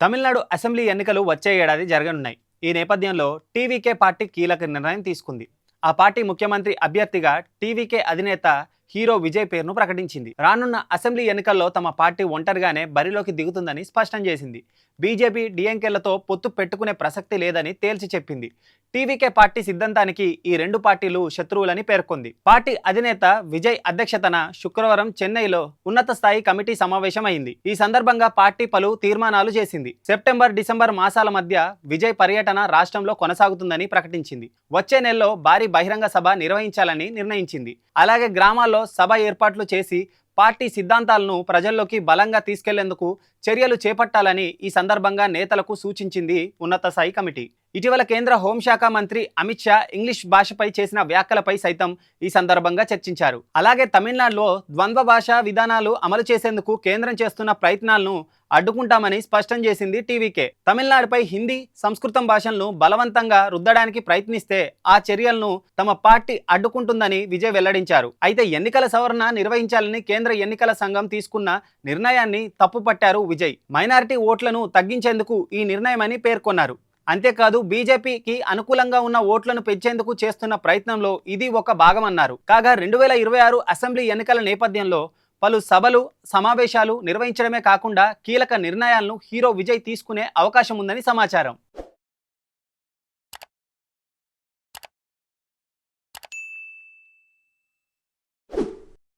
Tamil Nadu assembly ఎన్నికలు వచ్చే ఏడాది జరగనున్నాయి. ఈ నేపథ్యంలో టీవీకే పార్టీ కీలక నిర్ణయం తీసుకుంది. ఆ పార్టీ ముఖ్యమంత్రి అభ్యర్థిగా టీవీకే అధినేత హీరో విజయ్ పేరును ప్రకటించింది. రానున్న అసెంబ్లీ ఎన్నికల్లో తమ పార్టీ ఒంటరిగానే బరిలోకి దిగుతుందని స్పష్టం చేసింది. బీజేపీ డిఎంకేలతో పొత్తు పెట్టుకునే ప్రసక్తి లేదని తేల్చి చెప్పింది. టీవీకే పార్టీ సిద్ధాంతానికి ఈ రెండు పార్టీలు శత్రువులని పేర్కొంది. పార్టీ అధినేత విజయ్ అధ్యక్షతన శుక్రవారం చెన్నైలో ఉన్నత స్థాయి కమిటీ సమావేశం అయింది. ఈ సందర్భంగా పార్టీ పలు తీర్మానాలు చేసింది. సెప్టెంబర్ డిసెంబర్ మాసాల మధ్య విజయ్ పర్యటన రాష్ట్రంలో కొనసాగుతుందని ప్రకటించింది. వచ్చే నెలలో భారీ బహిరంగ సభ నిర్వహించాలని నిర్ణయించింది. అలాగే గ్రామాల్లో సభ ఏర్పాట్లు చేసి పార్టీ సిద్ధాంతాలను ప్రజల్లోకి బలంగా తీసుకెళ్ళేందుకు చర్యలు చేపట్టాలని ఈ సందర్భంగా నేతలకు సూచించింది ఉన్నత స్థాయి కమిటీ. ఇటీవల కేంద్ర హోంశాఖ మంత్రి అమిత్ షా ఇంగ్లీష్ భాషపై చేసిన వ్యాఖ్యలపై సైతం ఈ సందర్భంగా చర్చించారు. అలాగే తమిళనాడులో ద్వంద్వ భాషా విధానాలు అమలు చేసేందుకు కేంద్రం చేస్తున్న ప్రయత్నాలను అడ్డుకుంటామని స్పష్టం చేసింది టీవీకే. తమిళనాడుపై హిందీ సంస్కృతం భాషలను బలవంతంగా రుద్దడానికి ప్రయత్నిస్తే ఆ చర్యలను తమ పార్టీ అడ్డుకుంటుందని విజయ్ వెల్లడించారు. అయితే ఎన్నికల సవరణ నిర్వహించాలని కేంద్ర ఎన్నికల సంఘం తీసుకున్న నిర్ణయాన్ని తప్పుపట్టారు విజయ్. మైనారిటీ ఓట్లను తగ్గించేందుకు ఈ నిర్ణయమని పేర్కొన్నారు. అంతేకాదు బీజేపీకి అనుకూలంగా ఉన్న ఓట్లను పెంచేందుకు చేస్తున్న ప్రయత్నంలో ఇది ఒక భాగమన్నారు. కాగా రెండు వేల ఇరవై ఆరు అసెంబ్లీ ఎన్నికల నేపథ్యంలో పలు సభలు సమావేశాలు నిర్వహించడమే కాకుండా కీలక నిర్ణయాలను హీరో విజయ్ తీసుకునే అవకాశం ఉందని సమాచారం.